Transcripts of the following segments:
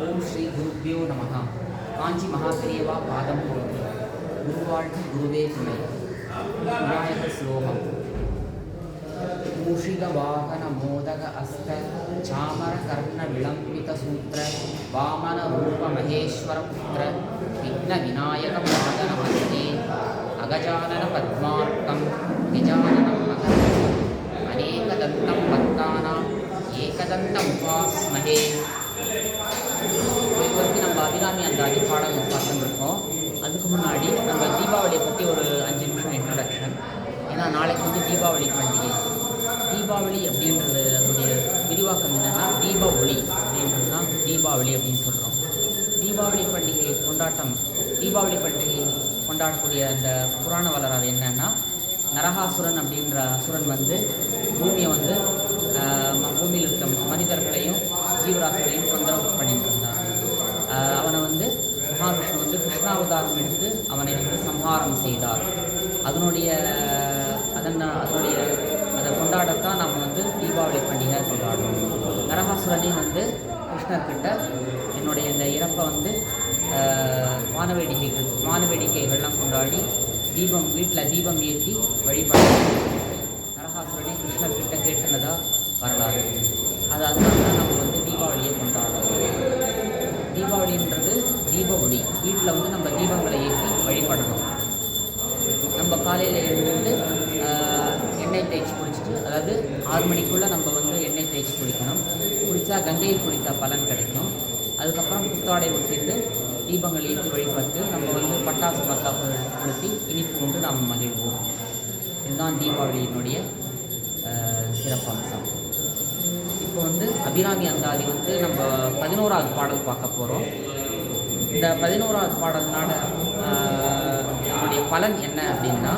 ஓம் ஸ்ரீ குருப்பியோ நமகா காஞ்சி மகாபெரியவா பாதம் போற்றி குருவாழ்வு குருவே துணை விநாயக ஸ்லோகம் மூஷிக வாகன மோதக அஸ்த சாமர கர்ண விளம்பித சூத்திர வாமன ரூப முன்னாடி நம்ம தீபாவளியை பற்றி ஒரு அஞ்சு நிமிஷம் இன்ட்ரடக்ஷன் ஏன்னா நாளைக்கு வந்து தீபாவளி பண்டிகை. தீபாவளி அப்படின்றது அதனுடைய விரிவாக்கம் என்னென்னா தீப ஒளி அப்படின்றது தான் தீபாவளி அப்படின்னு சொல்கிறோம் தீபாவளி பண்டிகை கொண்டாட்டம் தீபாவளி பண்டிகை கொண்டாடக்கூடிய அந்த புராண வரலாறு என்னென்னா நரகாசுரன் அப்படின்ற அசுரன் வந்து பூமியை வந்து சம்ஹாரம் செய்தார். அதனுடைய அதன் அதனுடைய அதை கொண்டாடத்தான் நம்ம வந்து தீபாவளி பண்டிகை கொண்டாடுறோம். நரகாசுரனையும் வந்து கிருஷ்ணர்கிட்ட என்னுடைய இந்த இறப்பை வந்து வானவேடிக்கைகள் வானவேடிக்கைகள்லாம் கொண்டாடி தீபம் வீட்டில் தீபம் ஏற்றி வழிபாடு நரகாசுரனை கிருஷ்ணர் கிட்ட வரலாறு. அது அதனால தான் நம்ம வந்து தீபாவளியை கொண்டாடுறோம் தீபாவளின்றது தீப ஒளி வீட்டில் வந்து நம்ம தீபங்களை ஏற்றி வழிபடணும் நம்ம காலையில் எழுந்து ஆஹ், எண்ணெய் தேய்ச்சி குளிச்சுட்டு அதாவது ஆறு மணிக்குள்ளே நம்ம வந்து எண்ணெய் தேய்ச்சி குளிக்கணும் குளித்தா கங்கையில் குளித்தா பலன் கிடைக்கும். அதுக்கப்புறம் புத்தாடை உடுத்திட்டு தீபங்கள் ஏற்றி வழிபட்டு நம்ம வந்து பட்டாசு பத்தாப்பு கொளுத்தி இனிப்பு கொண்டு நாம் மகிழ்வோம். இதுதான் தீபாவளியினுடைய சிறப்பம்சம். இப்போ வந்து அபிராமி அந்தாதி வந்து நம்ம பதினோராவது பாடல் பார்க்க போகிறோம் இந்த பதினோராவது பாடல்னால என்னுடைய பலன் என்ன அப்படின்னா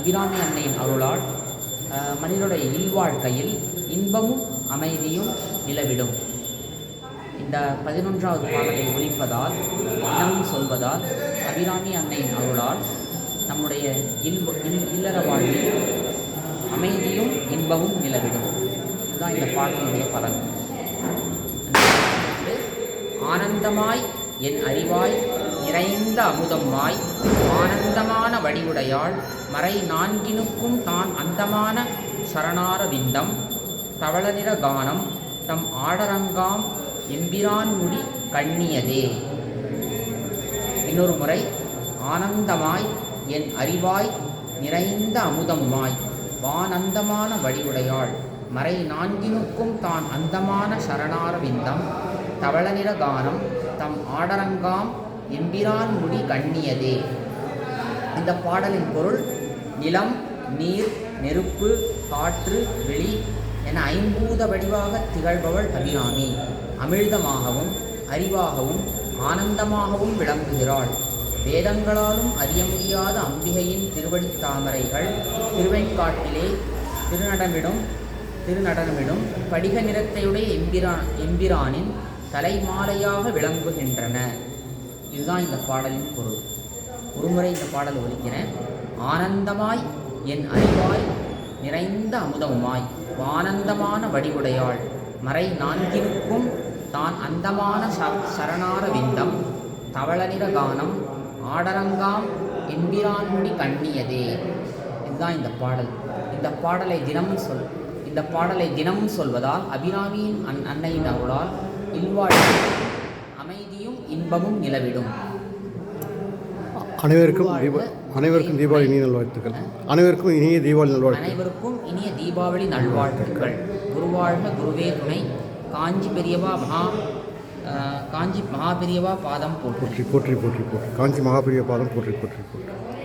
அபிராமி அன்னையின் அருளால் மனிதனுடைய இல்வாழ்க்கையில் இன்பமும் அமைதியும் நிலவிடும். இந்த பதினொன்றாவது பாடலை ஒழிப்பதால் தினமும் சொல்வதால் அபிராமி அன்னையின் அருளால் நம்முடைய இல் இல்லற வாழ்வில் அமைதியும் இன்பமும் நிலவிடும். இதுதான் இந்த பாடலினுடைய பலன். ஆனந்தமாய் என் அறிவாய் நிறைந்த அமுதமாய் அந்தமான வடிவுடையாள் மறை நான்கினுக்கும் தான் அந்தமான சரணார விந்தம் தவளநிற கானம் தம் ஆடரங்காம் எம்பிரான் முடி கண்ணியதே. இன்னொரு முறை ஆனந்தமாய் என் அறிவாய் நிறைந்த அமுதமாய் வானந்தமான வடிவுடையாள் மறை நான்கினுக்கும் தான் அந்தமான சரணார விந்தம் தவளநிற கானம் தம் ஆடரங்காம் எம்பிரான் முடி கண்ணியதே. இந்த பாடலின் பொருள் நிலம் நீர் நெருப்பு காற்று வெளி என ஐம்பூத வடிவாக திகழ்பவள் அபிராமி அமிழ்தமாகவும் அறிவாகவும் ஆனந்தமாகவும் விளங்குகிறாள். வேதங்களாலும் அறிய முடியாத அம்பிகையின் திருவடித்தாமரைகள் திருவெண்காட்டிலே திருநடமிடும் திருநடனமிடும் படிக நிறத்தையுடைய எம்பிரான் எம்பிரானின் தலைமாலையாக விளங்குகின்றன. இதுதான் இந்த பாடலின் பொருள். ஒருமுறை இந்த பாடல் ஒலிக்கிறேன். ஆனந்தமாய் என் அறிவாய் நிறைந்த அமுதமுமாய் ஆனந்தமான வடிவுடையாள் மறை நான்கினுக்கும் தான் அந்தமான ச- சரணார விந்தம் தவளநிற கானம் ஆடரங்காம் எம்பிரான்முடி கண்ணியதே. இதுதான் இந்த பாடல். இந்த பாடலை தினமும் சொல் இந்த பாடலை தினமும் சொல்வதால் அபிராமியின் அன் அன்னையின் அருளால் இல்வாழ்வு அமைதியும் இன்பமும் நிலவிடும். அனைவருக்கும் தீபா அனைவருக்கும் தீபாவளி இனிய நல்வாழ்த்துக்கள். அனைவருக்கும் இனிய தீபாவளி நல்வாழ்த்துக்கள். அனைவருக்கும் இனிய தீபாவளி நல்வாழ்த்துக்கள். குருவாழ்க குருவே துணை. காஞ்சி பெரியவா மகா காஞ்சி மகா பெரியவா பாதம் போற்றி. போற்றி போற்றி போற்றி காஞ்சி மகாபிரிய பாதம் போற்றி போற்றி போற்றி.